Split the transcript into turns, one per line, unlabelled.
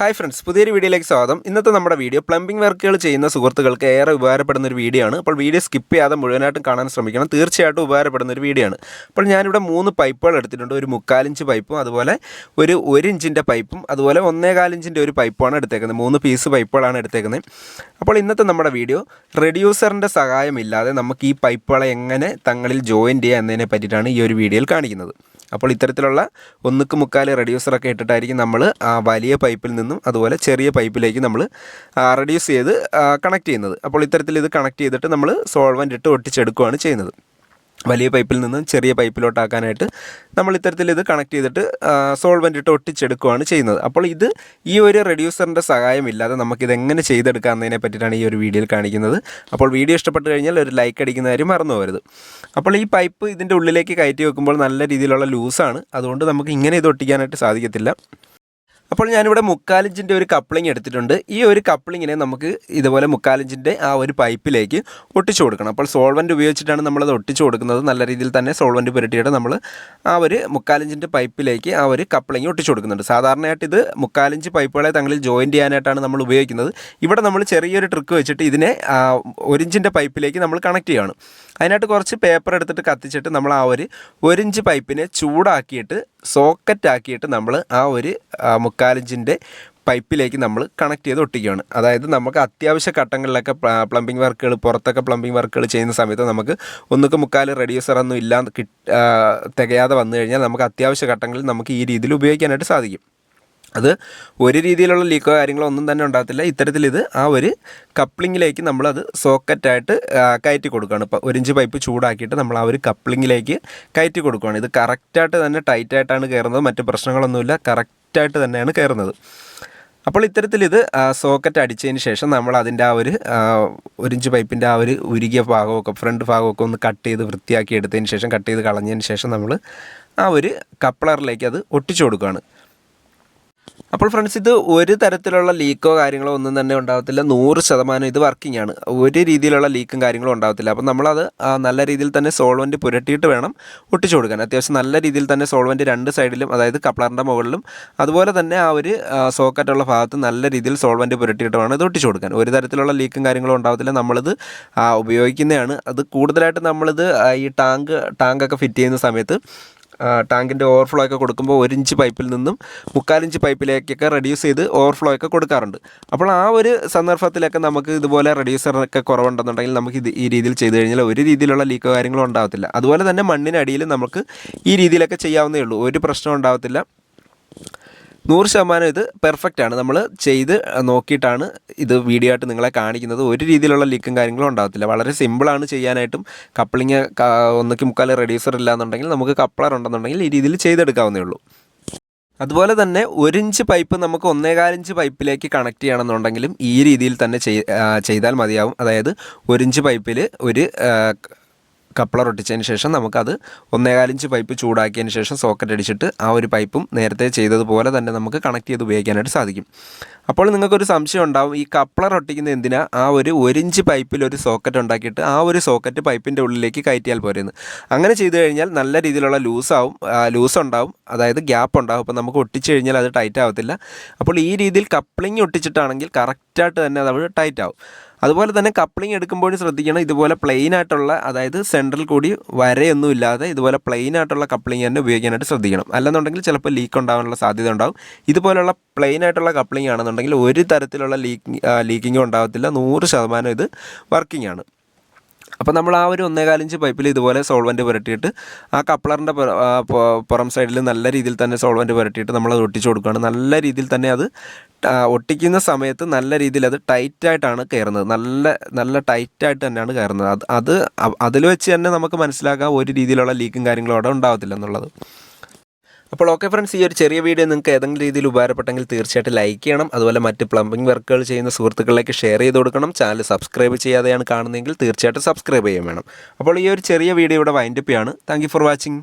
Hi friends പുതിയൊരു വീഡിയോയിലേക്ക് സ്വാഗതം. ഇന്നത്തെ നമ്മുടെ വീഡിയോ പ്ലംബിംഗ് വർക്കുകൾ ചെയ്യുന്ന സുഹൃത്തുക്കൾക്ക് ഏറെ ഉപകാരപ്പെടുന്ന ഒരു വീഡിയോ ആണ്. അപ്പോൾ വീഡിയോ സ്കിപ്പ് ചെയ്യാതെ മുഴുവനായിട്ടും കാണാൻ ശ്രമിക്കണം. തീർച്ചയായിട്ടും ഉപകാരപ്പെടുന്ന ഒരു വീഡിയോ ആണ്. അപ്പോൾ ഞാനിവിടെ മൂന്ന് പൈപ്പുകൾ എടുത്തിട്ടുണ്ട്. ഒരു മുക്കാലിഞ്ച് പൈപ്പും അതുപോലെ ഒരു ഒരു ഇഞ്ചിന്റെ പൈപ്പും അതുപോലെ ഒന്നേകാലിഞ്ചിന്റെ ഒരു പൈപ്പുമാണ് എടുത്തേക്കുന്നത്. മൂന്ന് പീസ് പൈപ്പുകളാണ് എടുത്തേക്കുന്നത്. അപ്പോൾ ഇന്നത്തെ നമ്മുടെ വീഡിയോ റെഡ്യൂസറിന്റെ സഹായമില്ലാതെ നമുക്ക് ഈ പൈപ്പുകളെ എങ്ങനെ തങ്ങളിൽ ജോയിൻ ചെയ്യുക എന്നതിനെ പറ്റിയിട്ടാണ് ഈ ഒരു വീഡിയോയിൽ കാണിക്കുന്നത്. അപ്പോൾ ഇത്തരത്തിലുള്ള ഒന്നുക്ക് മുക്കാൽ റെഡ്യൂസറൊക്കെ ഇട്ടിട്ടായിരിക്കും നമ്മൾ ആ വലിയ പൈപ്പിൽ നിന്നും അതുപോലെ ചെറിയ പൈപ്പിലേക്ക് നമ്മൾ റെഡ്യൂസ് ചെയ്ത് കണക്ട് ചെയ്യുന്നത്. അപ്പോൾ ഇത്തരത്തിൽ ഇത് കണക്ട് ചെയ്തിട്ട് നമ്മൾ സോൾവന്റ് ഇട്ട് ഒട്ടിച്ചെടുക്കുകയാണ് ചെയ്യുന്നത്. വലിയ പൈപ്പിൽ നിന്നും ചെറിയ പൈപ്പിലോട്ടാക്കാനായിട്ട് നമ്മൾ ഇത്തരത്തിൽ ഇത് കണക്ട് ചെയ്തിട്ട് സോൾവെന്റ് ഇട്ട് ഒട്ടിച്ചെടുക്കുകയാണ് ചെയ്യുന്നത്. അപ്പോൾ ഇത് ഈ ഒരു റെഡ്യൂസറിന്റെ സഹായമില്ലാതെ നമുക്കിത് എങ്ങനെ ചെയ്തെടുക്കാമെന്നതിനെ പറ്റിയിട്ടാണ് ഈ ഒരു വീഡിയോയിൽ കാണിക്കുന്നത്. അപ്പോൾ വീഡിയോ ഇഷ്ടപ്പെട്ട് കഴിഞ്ഞാൽ ഒരു ലൈക്ക് അടിക്കുന്ന മറന്നു പോകരുത്. അപ്പോൾ ഈ പൈപ്പ് ഇതിന്റെ ഉള്ളിലേക്ക് കയറ്റി വെക്കുമ്പോൾ നല്ല രീതിയിലുള്ള ലൂസാണ് അതുകൊണ്ട് നമുക്ക് ഇങ്ങനെ ഇത് ഒട്ടിക്കാനായിട്ട് സാധിക്കത്തില്ല. അപ്പോൾ ഞാനിവിടെ മുക്കാലിഞ്ചിന്റെ ഒരു കപ്ലിംഗ് എടുത്തിട്ടുണ്ട്. ഈ ഒരു കപ്ലിങ്ങിനെ നമുക്ക് ഇതുപോലെ മുക്കാലിഞ്ചിന്റെ ആ ഒരു പൈപ്പിലേക്ക് ഒട്ടിച്ചു കൊടുക്കണം. അപ്പോൾ സോൾവന്റ് ഉപയോഗിച്ചിട്ടാണ് നമ്മളത് ഒട്ടിച്ചു കൊടുക്കുന്നത്. നല്ല രീതിയിൽ തന്നെ സോൾവന്റ് പുരട്ടിയിട്ട് നമ്മൾ ആ ഒരു മുക്കാലിഞ്ചിന്റെ പൈപ്പിലേക്ക് ആ ഒരു കപ്ലിംഗ് ഒട്ടിച്ചു കൊടുക്കുന്നുണ്ട്. സാധാരണയായിട്ട് ഇത് മുക്കാലിഞ്ച് പൈപ്പുകളെ തങ്ങളിൽ ജോയിൻ ചെയ്യാനായിട്ടാണ് നമ്മൾ ഉപയോഗിക്കുന്നത്. ഇവിടെ നമ്മൾ ചെറിയൊരു ട്രിക്ക് വെച്ചിട്ട് ഇതിനെ ഒരിഞ്ചിന്റെ പൈപ്പിലേക്ക് നമ്മൾ കണക്ട് ചെയ്യുകയാണ് അതിനായിട്ട് കുറച്ച് പേപ്പർ എടുത്തിട്ട് കത്തിച്ചിട്ട് നമ്മൾ ആ ഒരു ഒരിഞ്ച് പൈപ്പിനെ ചൂടാക്കിയിട്ട് സോക്കറ്റ് ആക്കിയിട്ട് നമ്മൾ ആ ഒരു മുക്കാലിഞ്ചിന്റെ പൈപ്പിലേക്ക് നമ്മൾ കണക്ട് ചെയ്ത് ഒട്ടിക്കുകയാണ്. അതായത് നമുക്ക് അത്യാവശ്യ ഘട്ടങ്ങളിലൊക്കെ പ്ലംബിംഗ് വർക്കുകൾ പുറത്തൊക്കെ പ്ലംബിംഗ് വർക്കുകൾ ചെയ്യുന്ന സമയത്ത് നമുക്ക് ഒന്നുക്ക് മുക്കാൽ റെഡ്യൂസർ ഒന്നും കിട്ട് തികയാതെ വന്നു കഴിഞ്ഞാൽ നമുക്ക് അത്യാവശ്യ ഘട്ടങ്ങളിൽ നമുക്ക് ഈ രീതിയിൽ ഉപയോഗിക്കാനായിട്ട് സാധിക്കും. അത് ഒരു രീതിയിലുള്ള ലീക്കോ കാര്യങ്ങളോ ഒന്നും തന്നെ ഉണ്ടാകത്തില്ല. ഇത്തരത്തിൽ ഇത് ആ ഒരു കപ്ലിങ്ങിലേക്ക് നമ്മളത് സോക്കറ്റായിട്ട് കയറ്റി കൊടുക്കുകയാണ്. ഇപ്പോൾ ഒരു ഇഞ്ച് പൈപ്പ് ചൂടാക്കിയിട്ട് നമ്മൾ ആ ഒരു കപ്ലിങ്ങിലേക്ക് കയറ്റി കൊടുക്കുകയാണ്. ഇത് കറക്റ്റായിട്ട് തന്നെ ടൈറ്റായിട്ടാണ് കയറുന്നത്. മറ്റ് പ്രശ്നങ്ങളൊന്നുമില്ല. കറക്റ്റായിട്ട് തന്നെയാണ് കയറുന്നത്. അപ്പോൾ ഇത്തരത്തിൽ ഇത് സോക്കറ്റ് അടിച്ചതിന് ശേഷം നമ്മൾ അതിന്റെ ആ ഒരു ഒരിഞ്ച് പൈപ്പിന്റെ ആ ഒരു ഉരുകിയ ഭാഗമൊക്കെ ഫ്രണ്ട് ഭാഗമൊക്കെ ഒന്ന് കട്ട് ചെയ്ത് വൃത്തിയാക്കി എടുത്തതിന് ശേഷം കട്ട് ചെയ്ത് കളഞ്ഞതിന് ശേഷം നമ്മൾ ആ ഒരു കപ്ലറിലേക്ക് അത് ഒട്ടിച്ചു കൊടുക്കുകയാണ്. അപ്പോൾ ഫ്രണ്ട്സ് ഇത് ഒരു തരത്തിലുള്ള ലീക്കോ കാര്യങ്ങളോ ഒന്നും തന്നെ ഉണ്ടാകത്തില്ല നൂറ് ശതമാനം ഇത് വർക്കിംഗ് ആണ്. ഒരു രീതിയിലുള്ള ലീക്കും കാര്യങ്ങളും ഉണ്ടാകത്തില്ല അപ്പോൾ നമ്മളത് നല്ല രീതിയിൽ തന്നെ സോൾവന്റ് പുരട്ടിയിട്ട് വേണം ഒട്ടിച്ചു കൊടുക്കാൻ. അത്യാവശ്യം നല്ല രീതിയിൽ തന്നെ സോൾവന്റ് രണ്ട് സൈഡിലും അതായത് കപ്ലറിന്റെ മുകളിലും അതുപോലെ തന്നെ ആ ഒരു സോക്കറ്റുള്ള ഭാഗത്ത് നല്ല രീതിയിൽ സോൾവന്റ് പുരട്ടിയിട്ട് വേണം ഇത് ഒട്ടിച്ചു കൊടുക്കാൻ. ഒരു തരത്തിലുള്ള ലീക്കും കാര്യങ്ങളും ഉണ്ടാകത്തില്ല നമ്മളിത് ഉപയോഗിക്കുന്നതാണ്. അത് കൂടുതലായിട്ട് നമ്മളിത് ഈ ടാങ്ക് ടാങ്കൊക്കെ ഫിറ്റ് ചെയ്യുന്ന സമയത്ത് ടാങ്കിന്റെ ഓവർഫ്ലോ ഒക്കെ കൊടുക്കുമ്പോൾ ഒരു ഇഞ്ച് പൈപ്പിൽ നിന്നും മുക്കാലിഞ്ച് പൈപ്പിലേക്കൊക്കെ റെഡ്യൂസ് ചെയ്ത് ഓവർഫ്ലോ ഒക്കെ കൊടുക്കാറുണ്ട്. അപ്പോൾ ആ ഒരു സന്ദർഭത്തിലൊക്കെ നമുക്ക് ഇതുപോലെ റെഡ്യൂസറൊക്കെ കുറവുണ്ടെന്നുണ്ടെങ്കിൽ നമുക്ക് ഇത് ഈ രീതിയിൽ ചെയ്തു കഴിഞ്ഞാൽ ഒരു രീതിയിലുള്ള ലീക്കോ കാര്യങ്ങളോ ഉണ്ടാകത്തില്ല അതുപോലെ തന്നെ മണ്ണിനടിയിൽ നമുക്ക് ഈ രീതിയിലൊക്കെ ചെയ്യാവുന്നേ ഉള്ളൂ. ഒരു പ്രശ്നം ഉണ്ടാകത്തില്ല നൂറ് ശതമാനം ഇത് പെർഫെക്റ്റ് ആണ്. നമ്മൾ ചെയ്ത് നോക്കിയിട്ടാണ് ഇത് വീഡിയോ ആയിട്ട് നിങ്ങളെ കാണിക്കുന്നത്. ഒരു രീതിയിലുള്ള ലീക്കും കാര്യങ്ങളും ഉണ്ടാകത്തില്ല വളരെ സിമ്പിളാണ് ചെയ്യാനായിട്ടും. കപ്ലിങ് ഒന്നിക്ക് മുക്കാൽ റെഡ്യൂസർ ഇല്ലാന്നുണ്ടെങ്കിൽ നമുക്ക് കപ്ലർ ഉണ്ടെന്നുണ്ടെങ്കിൽ ഈ രീതിയിൽ ചെയ്തെടുക്കാവുന്നേ ഉള്ളൂ. അതുപോലെ തന്നെ ഒരു ഇഞ്ച് പൈപ്പ് നമുക്ക് ഒന്നേകാലിഞ്ച് പൈപ്പിലേക്ക് കണക്ട് ചെയ്യണമെന്നുണ്ടെങ്കിലും ഈ രീതിയിൽ തന്നെ ചെയ്താൽ മതിയാവും. അതായത് ഒരു ഇഞ്ച് പൈപ്പിൽ ഒരു കപ്ലർ ഒട്ടിച്ചതിന് ശേഷം നമുക്കത് ഒന്നേകാലിഞ്ച് പൈപ്പ് ചൂടാക്കിയതിന് ശേഷം സോക്കറ്റ് അടിച്ചിട്ട് ആ ഒരു പൈപ്പും നേരത്തെ ചെയ്തതുപോലെ തന്നെ നമുക്ക് കണക്ട് ചെയ്ത് ഉപയോഗിക്കാനായിട്ട് സാധിക്കും. അപ്പോൾ നിങ്ങൾക്കൊരു സംശയം ഉണ്ടാവും ഈ കപ്ലർ ഒട്ടിക്കുന്ന എന്തിനാ? ആ ഒരു ഒരിഞ്ച് പൈപ്പിൽ ഒരു സോക്കറ്റ് ഉണ്ടാക്കിയിട്ട് ആ ഒരു സോക്കറ്റ് പൈപ്പിന്റെ ഉള്ളിലേക്ക് കയറ്റിയാൽ പോരെന്ന്. അങ്ങനെ ചെയ്തു കഴിഞ്ഞാൽ നല്ല രീതിയിലുള്ള ലൂസാവും ലൂസ് ഉണ്ടാവും അതായത് ഗ്യാപ്പ് ഉണ്ടാവും. അപ്പോൾ നമുക്ക് ഒട്ടിച്ച് കഴിഞ്ഞാൽ അത് ടൈറ്റ് ആവത്തില്ല. അപ്പോൾ ഈ രീതിയിൽ കപ്ലിങ് ഒട്ടിച്ചിട്ടാണെങ്കിൽ കറക്റ്റായിട്ട് തന്നെ അത് ടൈറ്റ് ആവും. അതുപോലെ തന്നെ കപ്ലിംഗ് എടുക്കുമ്പോഴും ശ്രദ്ധിക്കണം. ഇതുപോലെ പ്ലെയിൻ ആയിട്ടുള്ള അതായത് സെൻട്രൽ കൂടി വരയൊന്നും ഇല്ലാതെ ഇതുപോലെ പ്ലെയിൻ ആയിട്ടുള്ള കപ്ലിംഗ് തന്നെ ഉപയോഗിക്കാനായിട്ട് ശ്രദ്ധിക്കണം. അല്ലെന്നുണ്ടെങ്കിൽ ചിലപ്പോൾ ലീക്ക് ഉണ്ടാകാനുള്ള സാധ്യത ഉണ്ടാകും ഇതുപോലുള്ള പ്ലെയിൻ ആയിട്ടുള്ള കപ്ലിംഗ് ആണെന്നുണ്ടെങ്കിൽ ഒരു തരത്തിലുള്ള ലീക്കിംഗ് ലീക്കിങ്ങും ഉണ്ടാകത്തില്ല നൂറ് ശതമാനം ഇത് വർക്കിംഗ് ആണ്. അപ്പോൾ നമ്മൾ ആ ഒരു ഒന്നേകാലിഞ്ച് പൈപ്പിൽ ഇതുപോലെ സോൾവന്റ് പുരട്ടിയിട്ട് ആ കപ്ലറിന്റെ പുറം സൈഡിൽ നല്ല രീതിയിൽ തന്നെ സോൾവന്റ് പുരട്ടിയിട്ട് നമ്മൾ അത് ഒട്ടിച്ചു കൊടുക്കുകയാണ്. നല്ല രീതിയിൽ തന്നെ അത് ഒട്ടിക്കുന്ന സമയത്ത് നല്ല രീതിയിൽ അത് ടൈറ്റായിട്ടാണ് കയറുന്നത്. നല്ല നല്ല ടൈറ്റായിട്ട് തന്നെയാണ് കയറുന്നത്. അത് അത് അതിൽ വെച്ച് തന്നെ നമുക്ക് മനസ്സിലാക്കാം ഒരു രീതിയിലുള്ള ലീക്കും കാര്യങ്ങളും അവിടെ ഉണ്ടാകത്തില്ല എന്നുള്ളത്. അപ്പോൾ ഓക്കെ ഫ്രണ്ട്സ് ഈ ഒരു ചെറിയ വീഡിയോ നിങ്ങൾക്ക് ഏതെങ്കിലും രീതിയിൽ ഉപകാരപ്പെട്ടെങ്കിൽ തീർച്ചയായിട്ടും ലൈക്ക് ചെയ്യണം. അതുപോലെ മറ്റ് പ്ലംബിംഗ് വർക്കുകൾ ചെയ്യുന്ന സുഹൃത്തുക്കളിലേക്ക് ഷെയർ ചെയ്ത് കൊടുക്കണം. ചാനൽ സബ്സ്ക്രൈബ് ചെയ്യാതെയാണ് കാണുന്നതെങ്കിൽ തീർച്ചയായിട്ടും സബ്സ്ക്രൈബ് ചെയ്യാൻ വേണം. അപ്പോൾ ഈ ഒരു ചെറിയ വീഡിയോ ഇവിടെ വൈൻഡപ്പ് ചെയ്യാണ്. Thank for watching